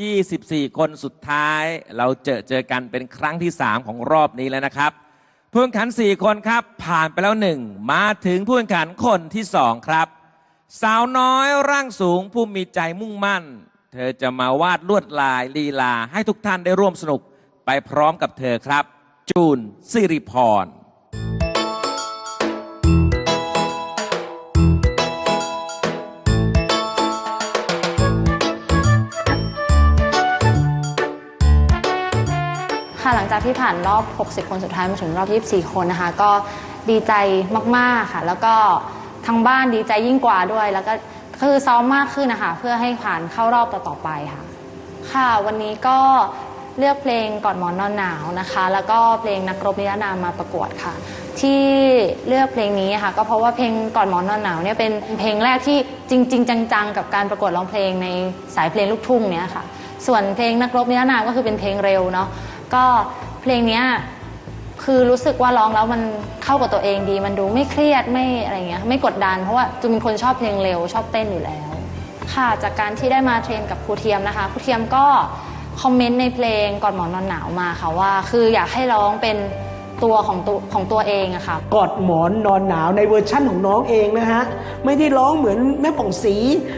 24 คนสุดท้ายเราเจอเจอกันเป็นครั้งที่ 3 ของรอบนี้แล้วนะครับผู้แข่งขัน 4 คนครับ ผ่านไปแล้วหนึ่งมาถึงผู้แข่งขันคนที่ 2 ครับ สาวน้อยร่างสูงผู้มีใจมุ่งมั่น เธอจะมาวาดลวดลายลีลาให้ทุกท่านได้ร่วมสนุกไปพร้อมกับเธอครับ จูนสิริพร ที่ผ่านรอบ 60 คนสุดท้ายมาถึงรอบ 24 คนนะคะ ก็ดีใจมาก ๆ ค่ะ แล้วก็ทางบ้านดีใจยิ่งกว่าด้วย แล้วก็คือซ้อมมากขึ้นนะคะ เพื่อให้ผ่านเข้ารอบต่อๆไปค่ะ ค่ะ วันนี้ก็เลือกเพลงก่อนหมอนนอนหนาวนะคะ แล้วก็เพลงนักรบนิรนามมาประกวดค่ะ ที่เลือกเพลงนี้ค่ะ ก็เพราะว่าเพลงก่อนหมอนนอนหนาวเนี่ยเป็นเพลงแรกที่จริงๆจังๆ กับการประกวดร้องเพลงในสายเพลงลูกทุ่งเนี่ยค่ะ ส่วนเพลงนักรบนิรนามก็คือเป็นเพลงเร็วเนาะก็ เพลงเนี้ยคือรู้สึกว่าร้องแล้วมันเข้ากับตัวเองดี มันดูไม่เครียดไม่อะไรเงี้ยไม่กดดัน เพราะว่าจูนเป็นคนชอบเพลงเร็ว ชอบเต้นอยู่แล้ว ค่ะจากการที่ได้มาเทรนกับครูเทียมนะคะครูเทียมก็คอมเมนต์ในเพลงก่อนหมอนนอนหนาวมาค่ะว่า คืออยากให้ร้องเป็น ตัวของตัวของตัวเองอะค่ะ กอดหมอนนอนหนาวในเวอร์ชั่นของน้องเองนะฮะ ไม่ได้ร้องเหมือนแม่ป่องสี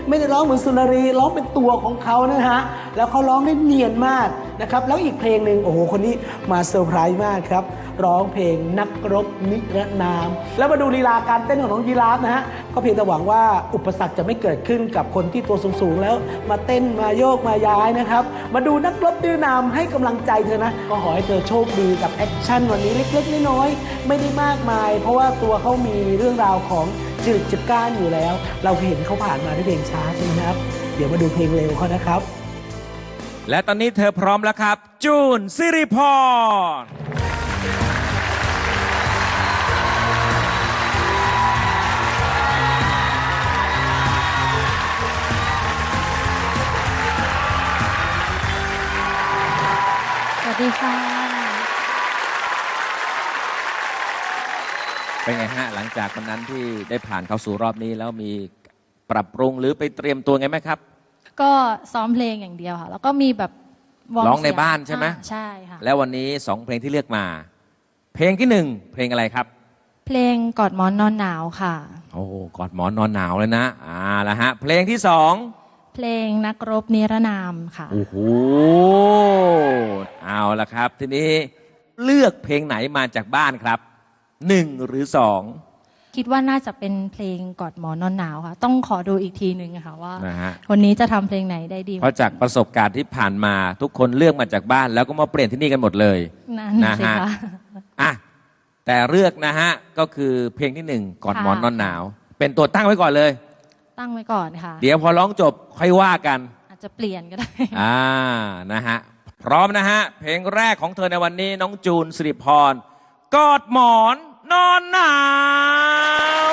ไม่ได้ร้องเหมือนสุนารีร้องเป็นตัวของเขานะฮะ แล้วเขาร้องได้เนียนมากนะครับ แล้วอีกเพลงหนึ่งโอ้โหคนนี้มาเซอร์ไพรส์มากครับ ร้องเพลงนักรบนิรนาม แล้วมาดูลีลาการเต้นของน้องยีราฟนะฮะก็เพียงแต่หวังว่าอุปสรรคจะไม่เกิดขึ้นกับคนที่ตัวสูงๆแล้ว มาเต้นมาโยกมาย้ายนะครับ มาดูนักรบนิรนามให้กำลังใจเธอนะ ก็ขอให้เธอโชคดีกับแอคชั่นวันนี้เล็กๆน้อยๆไม่ได้มากมาย เพราะว่าตัวเขามีเรื่องราวของจริตจัดก้ารอยู่แล้ว เราเห็นเขาผ่านมาด้วยเพลงช้าใช่ไหมครับ เดี๋ยวมาดูเพลงเร็วเขานะครับ และตอนนี้เธอพร้อมแล้วครับ จูนสิริพร สวัสดีค่ะ เป็นไงฮะหลังจากวันนั้นที่ได้ผ่านเข้าสู่รอบนี้แล้วมีปรับปรุงหรือไปเตรียมตัวไงไหมครับ ก็ซ้อมเพลงอย่างเดียวค่ะ แล้วก็มีแบบวมร้องในเสียบ้านใช่ไหม อ่ใช่ค่ะ แล้ววันนี้สองเพลงที่เลือกมา เพลงที่หนึ่งเพลงอะไรครับ เพลงกอดหมอนนอนหนาวค่ะ โอ้โหกอดหมอนนอนหนาวเลยนะอ่าละฮะ เพลงที่สอง เพลงนักรบนิรนามค่ะ โอ้โห เอาละครับ ทีนี้เลือกเพลงไหนมาจากบ้านครับหนึ่งหรือสองคิดว่าน่าจะเป็นเพลงกอดหมอนนอนหนาวค่ะ ต้องขอดูอีกทีหนึ่งอะค่ะว่า นะฮะ วันนี้จะทำเพลงไหนได้ดีเพราะจากประสบการณ์ที่ผ่านมาทุกคนเลือกมาจากบ้าน แล้วก็มาเปลี่ยนที่นี่กันหมดเลย นั่นนะสิฮะ คะ อะแต่เลือกนะฮะ ก็คือเพลงที่หนึ่งก่อนค่ะ หมอนนอนหนาว เป็นตัวตั้งไว้ก่อนเลย ตั้งไว้ก่อนค่ะ เดี๋ยวพอร้องจบค่อยว่ากัน อาจจะเปลี่ยนก็ได้ อ่านะฮะ พร้อมนะฮะ เพลงแรกของเธอในวันนี้น้องจูนสิริพร กอดหมอนนอนหนาว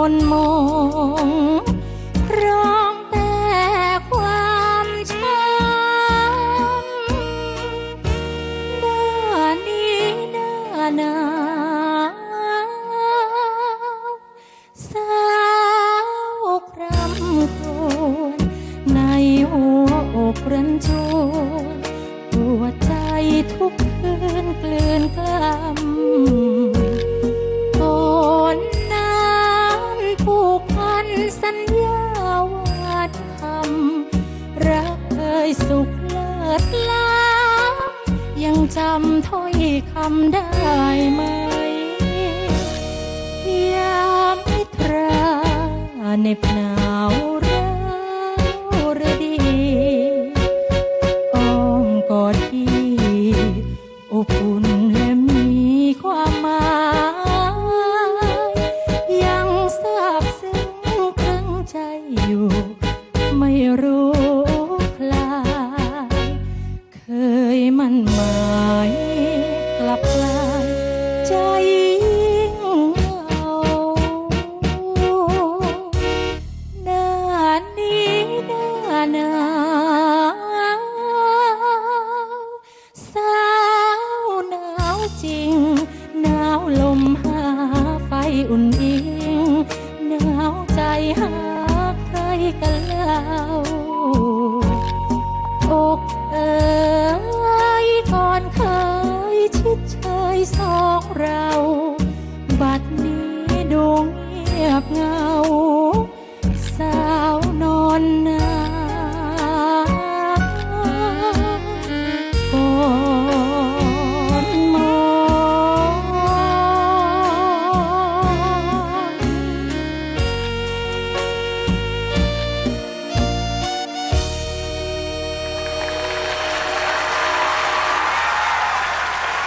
หรือไทยมน ถ้อยคำได้ไหมยามนิทราในหนาวร้าว จริง หนาวลมหาไฟอุ่น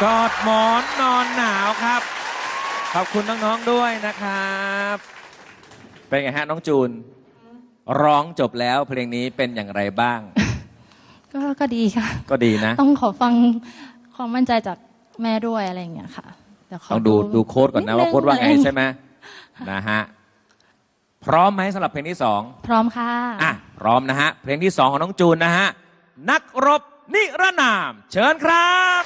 กอดหมอนนอนหนาวครับ ขอบคุณน้องๆด้วยนะครับ เป็นไงฮะน้องจูน ร้องจบแล้วเพลงนี้เป็นอย่างไรบ้าง ก็ก็ดีค่ะ ก็ดีนะ ต้องขอฟังความมั่นใจจากแม่ด้วยอะไรอย่างเงี้ยค่ะเดี๋ยวขต้องดูดูโค้ดก่อนนะดว่าโค้ดว่าไงอะรใช่ไหมนะฮะพร้อมไหมสำหรับเพลงที่สองพร้อมค่ะอะพร้อมนะฮะเพลงที่สองของน้องจูนนะฮะนักรบนิรนาม เชิญครับ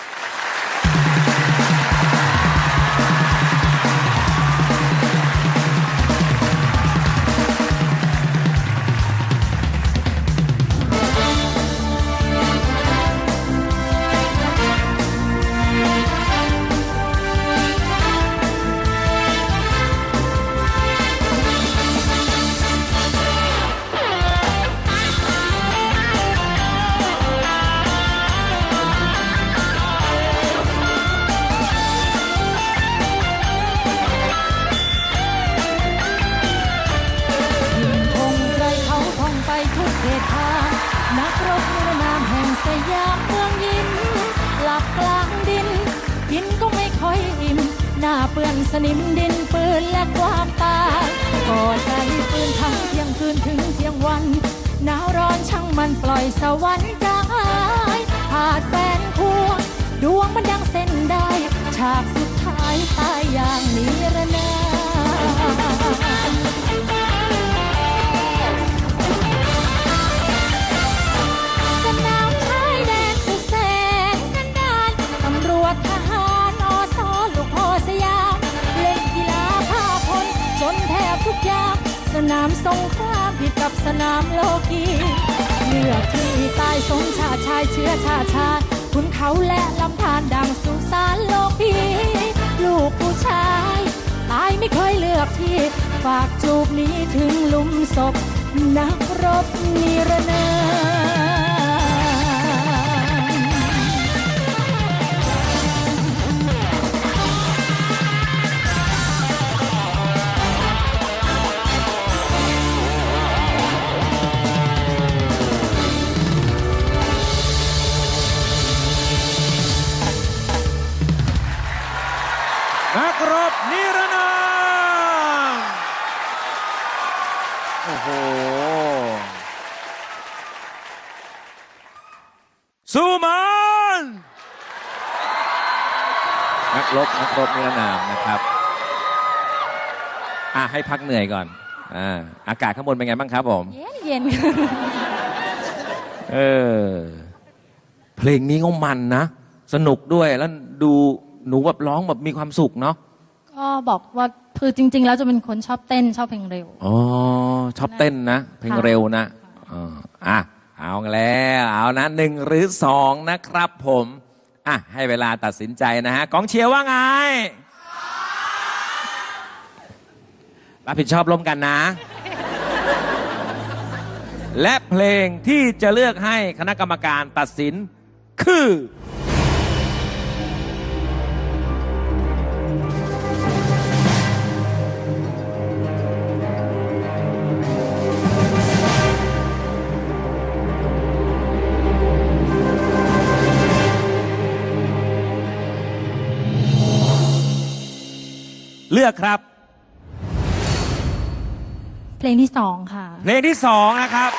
ปล่อยสวรรค์จางหายหาดแฟนควงดวงมันดังเส้นได้ฉากสุดท้ายตายอย่างนิรนามสนามชายแดนสุดแสนดานตำรวจทหารอสอลูกพ่อสยามเล่นกีฬาพาพลจนแทบทุกอย่างสนามสงครามผิดกับสนามโลกี เลือกที่ตายสมชาติชายเชื้อชาชาคุณเขาและลำธารดังสุสานโลกพีลูกผู้ชาย ตายไม่เคยเลือกที่ ฝากจูบนี้ถึงหลุมศพนักรบ รบนักรบนิรนามนะครับอะให้พักเหนื่อยก่อนอ่าอากาศข้างบนเป็นไงบ้างครับผมเย็นเย็นเออเพลงนี้ก็มันนะ สนุกด้วยแล้วดูหนูแบบร้องแบบมีความสุขเนาะก็บอกว่าคือจริง ๆ แล้วจะเป็นคนชอบเต้นชอบเพลงเร็วอ๋อชอบเต้นนะ เพลงเร็วนะอ๋ออะเอาแล้วเอานะหนึ่งหรือสองนะครับผม อะให้เวลาตัดสินใจนะฮะกองเชียร์ว่าไง รับผิดชอบร่วมกันนะ และเพลงที่จะเลือกให้คณะกรรมการตัดสินคือ อกครับ เพลงที่สองค่ะ เพลงที่สองนะครับ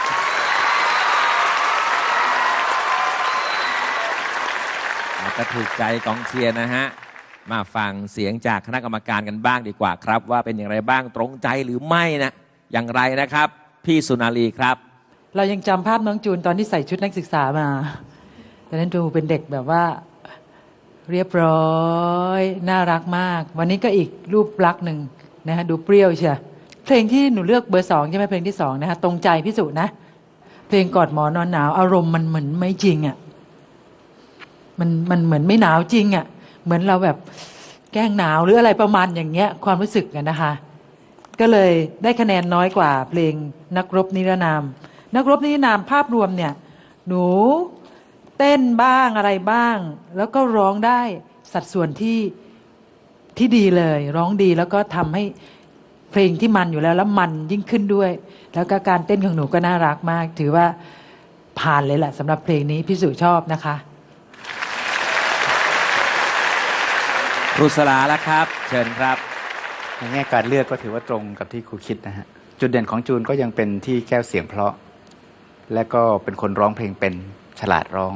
อาจจะถูกใจกองเชียร์นะฮะ มาฟังเสียงจากคณะกรรมการกันบ้างดีกว่าครับ ว่าเป็นอย่างไรบ้างตรงใจหรือไม่นะ อย่างไรนะครับ พี่สุนารีครับ เรายังจำภาพน้องจูนตอนที่ใส่ชุดนักศึกษามาตอนนั้นดูเป็นเด็กแบบว่า เรียบร้อย น่ารักมาก วันนี้ก็อีกรูปลักษณ์หนึ่งนะฮะดูเปรี้ยวเชียเพลงที่หนูเลือกเบอร์สองใช่ไหมเพลงที่สองนะฮะตรงใจพิสุนะ เพลงกอดหมอนอนหนาว อารมณ์มันเหมือนไม่จริงอะ่ะมันมันเหมือนไม่หนาวจริงอะ่ะ เหมือนเราแบบแกล้งหนาวหรืออะไรประมาณอย่างเงี้ย ความรู้สึกกันนะคะ ก็เลยได้คะแนนน้อยกว่า เพลงนักรบนิรนาม นักรบนิรนามภาพรวมเนี่ย หนู เต้นบ้างอะไรบ้าง แล้วก็ร้องได้สัดส่วนที่ที่ดีเลย ร้องดีแล้วก็ทำให้เพลงที่มันอยู่แล้วแล้วมันยิ่งขึ้นด้วย แล้วก็การเต้นของหนูก็น่ารักมาก ถือว่าผ่านเลยแหละสำหรับเพลงนี้พี่สุชอบนะคะครูสลาแล้วครับ เชิญครับในแง่การเลือกก็ถือว่าตรงกับที่ครูคิดนะฮะจุดเด่นของจูนก็ยังเป็นที่แก้วเสียงเพราะ และก็เป็นคนร้องเพลงเป็น ฉลาดร้อง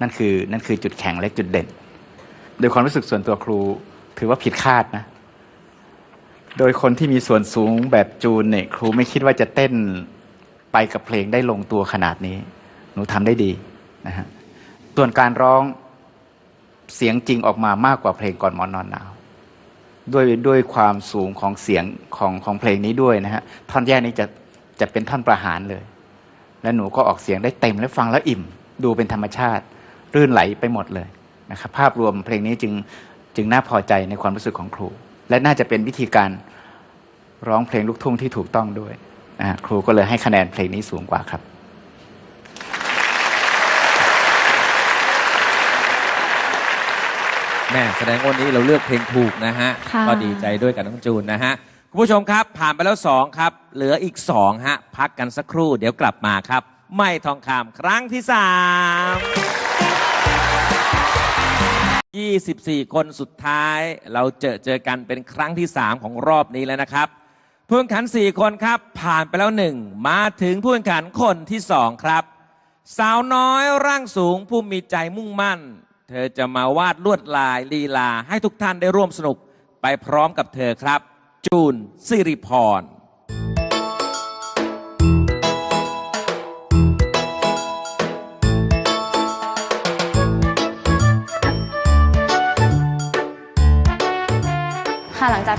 นั่นคือนั่นคือจุดแข็งและจุดเด่น โดยความรู้สึกส่วนตัวครูถือว่าผิดคาดนะ โดยคนที่มีส่วนสูงแบบจูนเนี่ยครูไม่คิดว่าจะเต้นไปกับเพลงได้ลงตัวขนาดนี้ หนูทำได้ดีนะฮะส่วนการร้องเสียงจริงออกมามากกว่าเพลงก่อนหมอนนอนหนาวด้วยด้วยความสูงของเสียงของของเพลงนี้ด้วยนะฮะท่อนแยกนี้จะจะเป็นท่อนประหารเลย และหนูก็ออกเสียงได้เต็มและฟังแล้วอิ่ม ดูเป็นธรรมชาติ รื่นไหลไปหมดเลยนะครับภาพรวมเพลงนี้จึงจึงน่าพอใจในความรู้สึกของครู และน่าจะเป็นวิธีการร้องเพลงลูกทุ่งที่ถูกต้องด้วยนะฮะครูก็เลยให้คะแนนเพลงนี้สูงกว่าครับแม่แสดงว่าวันนี้เราเลือกเพลงถูกนะฮะค่ะก็ดีใจด้วยกับน้องจูนนะฮะ คุณผู้ชมครับ ผ่านไปแล้วสองครับ เหลืออีกสองฮะ พักกันสักครู่เดี๋ยวกลับมาครับ ไม่ทองคำครั้งที่สาม24 คนสุดท้ายเราเจอเจอกันเป็นครั้งที่ 3 ของรอบนี้แล้วนะครับผู้แข่งขัน 4 คนครับ ผ่านไปแล้วหนึ่งมาถึงผู้แข่งขันคนที่ 2 ครับ สาวน้อยร่างสูงผู้มีใจมุ่งมั่น เธอจะมาวาดลวดลายลีลาให้ทุกท่านได้ร่วมสนุกไปพร้อมกับเธอครับ จูนสิริพร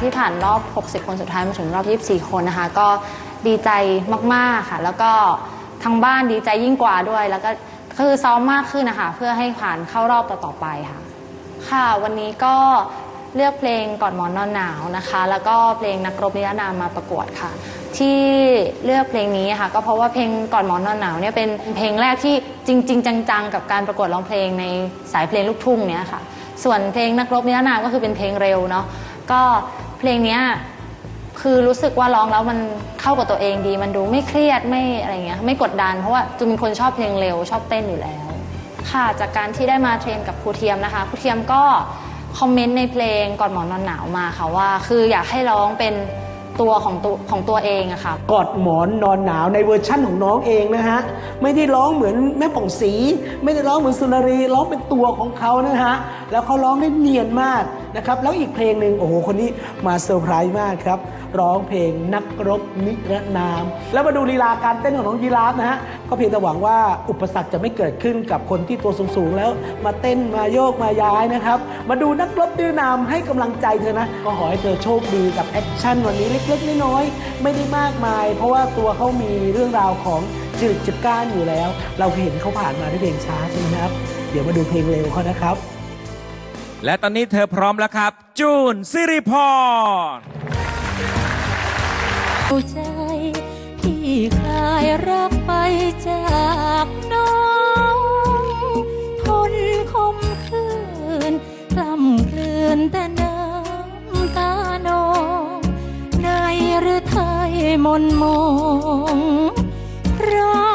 ที่ผ่านรอบ 60 คนสุดท้ายมาถึงรอบ 24 คนนะคะ ก็ดีใจมาก ๆ ค่ะ แล้วก็ทางบ้านดีใจยิ่งกว่าด้วย แล้วก็คือซ้อมมากขึ้นนะคะ เพื่อให้ผ่านเข้ารอบต่อๆไปค่ะ ค่ะ วันนี้ก็เลือกเพลงก่อนหมอนนอนหนาวนะคะ แล้วก็เพลงนักรบนิรนามมาประกวดค่ะ ที่เลือกเพลงนี้ค่ะ ก็เพราะว่าเพลงก่อนหมอนนอนหนาวเนี่ยเป็นเพลงแรกที่จริง ๆ จังๆ กับการประกวดร้องเพลงในสายเพลงลูกทุ่งเนี่ยค่ะ ส่วนเพลงนักรบนิรนามก็คือเป็นเพลงเร็วเนาะก็ เพลงเนี้ยคือรู้สึกว่าร้องแล้วมันเข้ากับตัวเองดี มันดูไม่เครียดไม่อะไรเงี้ยไม่กดดัน เพราะว่าจูนเป็นคนชอบเพลงเร็วชอบเต้นอยู่แล้ว ค่ะจากการที่ได้มาเทรนกับครูเทียมนะคะครูเทียมก็คอมเมนต์ในเพลงก่อนหมอนนอนหนาวมาค่ะว่า คืออยากให้ร้องเป็นตัวของตัวของตัวเองอะค่ะ กอดหมอนนอนหนาวในเวอร์ชั่นของน้องเองนะฮะ ไม่ได้ร้องเหมือนแม่ป่องศรีไม่ได้ร้องเหมือนสุนารีร้องเป็นตัวของเขานะฮะ แล้วเขาร้องได้เนียนมาก นะครับแล้วอีกเพลงหนึ่งโอ้โหคนนี้มาเซอร์ไพรส์มากครับ ร้องเพลงนักรบนิรนาม แล้วมาดูลีลาการเต้นของน้องยีราฟนะฮะก็เพียงแต่หวังว่าอุปสรรคจะไม่เกิดขึ้นกับคนที่ตัวสูงๆแล้ว มาเต้นมาโยกมาย้ายนะครับ มาดูนักรบนิรนามให้กำลังใจเธอนะ ก็ขอให้เธอโชคดีกับแอคชั่นวันนี้เล็กๆน้อยๆไม่ได้มากมาย เพราะว่าตัวเขามีเรื่องราวของจืดจุดก้านอยู่แล้ว เราเห็นเขาผ่านมาด้วยเพลงช้าใช่ไหมครับ เดี๋ยวมาดูเพลงเร็วเขานะครับ และตอนนี้เธอพร้อมแล้วครับ จูนสิริพรเอาใจพี่คลายรักไปจากน้อง ทนคมคืนกล้ำกลืนแต่น้ำตานองในหรือไทยมนมองร้อ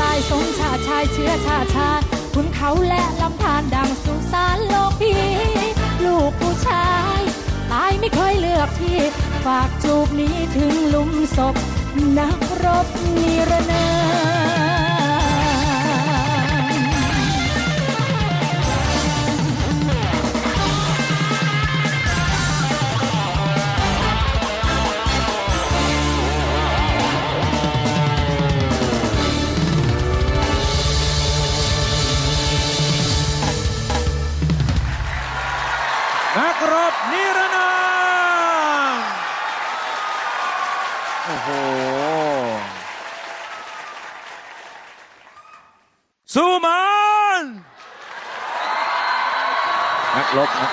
ตายสมชาชายเชื้อชาชาคุณเขาและลำธารดังสุสานโลกพีลูกผู้ชายตายไม่เคยเลือกที่ ฝากจูบนี้ถึงหลุมศพ นักรบนิรนา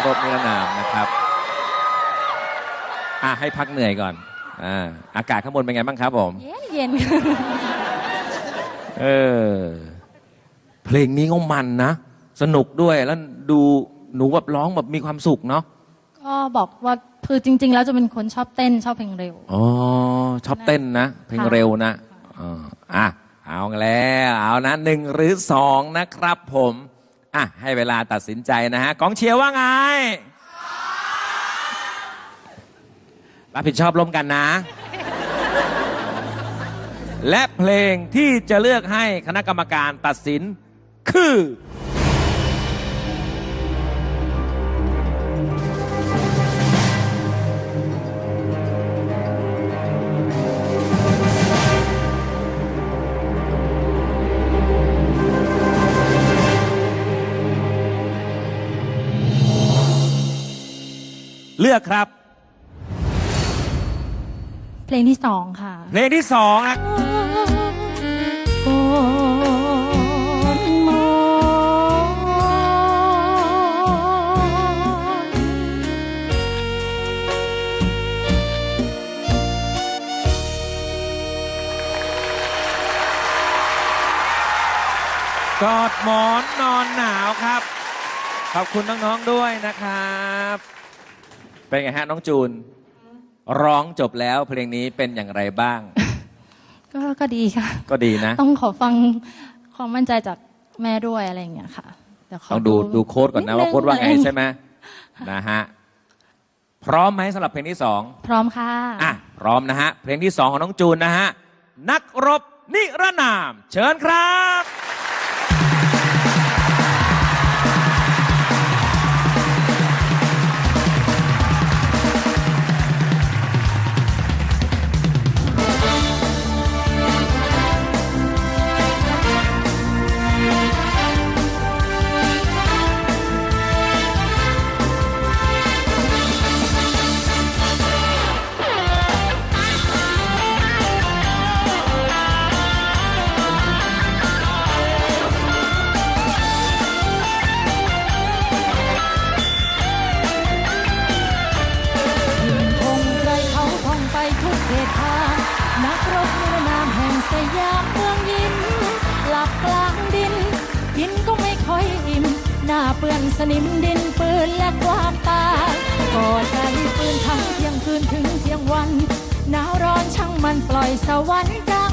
รบนักรบนิรนามนะครับอะให้พักเหนื่อยก่อนอ่าอากาศข้างบนเป็นไงบ้างครับผมเย็นเย็นเออเพลงนี้ก็มันนะ สนุกด้วยแล้วดูหนูแบบร้องแบบมีความสุขเนาะก็บอกว่าคือจริง ๆ แล้วจะเป็นคนชอบเต้นชอบเพลงเร็วอ๋อชอบเต้นนะ เพลงเร็วนะอ๋ออะเอาแล้วเอานะหนึ่งหรือสองนะครับผม อะให้เวลาตัดสินใจนะฮะกองเชียร์ว่าไง รับผิดชอบร่วมกันนะ และเพลงที่จะเลือกให้คณะกรรมการตัดสินคือ เลือกครับ เพลงที่สองค่ะ เพลงที่สองนะก่อนมองกอดหมอนนอนหนาวครับ ขอบคุณน้องๆด้วยนะครับ เป็นไงฮะน้องจูน ร้องจบแล้วเพลงนี้เป็นอย่างไรบ้าง ก็ก็ดีค่ะ ก็ดีนะ ต้องขอฟังความมั่นใจจากแม่ด้วยอะไรอย่างเงี้ยค่ะเดี๋ยวขต้องดูดูโค้ดก่อนนะว่าโค้ดว่าไงใช่ไหมนะฮะพร้อมไหมสำหรับเพลงที่สองพร้อมค่ะอะพร้อมนะฮะเพลงที่สองของน้องจูนนะฮะนักรบนิรนาม เชิญครับ สวรรค์จา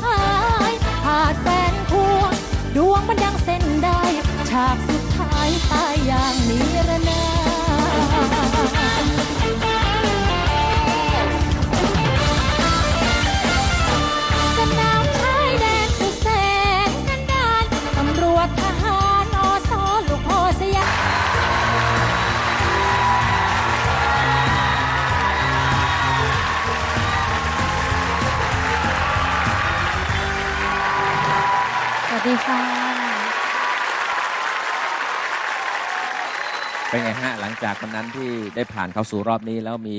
เป็นไงฮะหลังจากวันนั้นที่ได้ผ่านเข้าสู่รอบนี้แล้วมี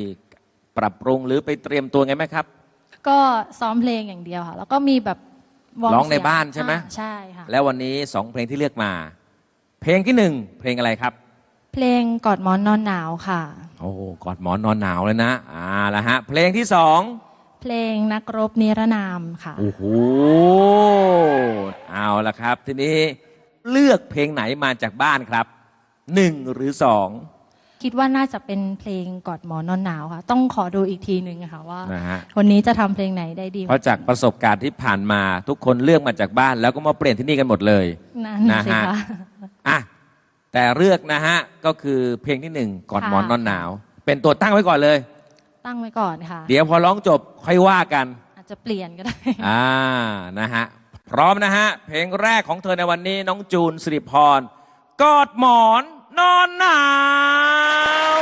ปรับปรุงหรือไปเตรียมตัวไงไหมครับ ก็ซ้อมเพลงอย่างเดียวค่ะ แล้วก็มีแบบวมร้องในเสียบ้านใช่ไหม อ่ใช่ค่ะ แล้ววันนี้สองเพลงที่เลือกมา เพลงที่หนึ่งเพลงอะไรครับ เพลงกอดหมอนนอนหนาวค่ะ โอ้โหกอดหมอนนอนหนาวเลยนะอ่าละฮะ เพลงที่สองเพลงนักรบนิรนามค่ะ โอ้โหเอาละครับ ทีนี้เลือกเพลงไหนมาจากบ้านครับ หนึ่งหรือสองคิดว่าน่าจะเป็นเพลงกอดหมอนนอนหนาวค่ะ ต้องขอดูอีกทีหนึ่งค่ะว่า นะฮะ วันนี้จะทำเพลงไหนได้ดีเพราะจากประสบการณ์ที่ผ่านมาทุกคนเลือกมาจากบ้าน แล้วก็มาเปลี่ยนที่นี่กันหมดเลย นั่นน่ะสินะฮะ คะ อะแต่เลือกนะฮะ ก็คือเพลงที่หนึ่งก่อนค่ะ หมอนนอนหนาว เป็นตัวตั้งไว้ก่อนเลย ตั้งไว้ก่อนค่ะ เดี๋ยวพอร้องจบค่อยว่ากัน อาจจะเปลี่ยนก็ได้ อ่านะฮะ พร้อมนะฮะ เพลงแรกของเธอในวันนี้น้องจูนสิริพร กอดหมอนนอนหนาว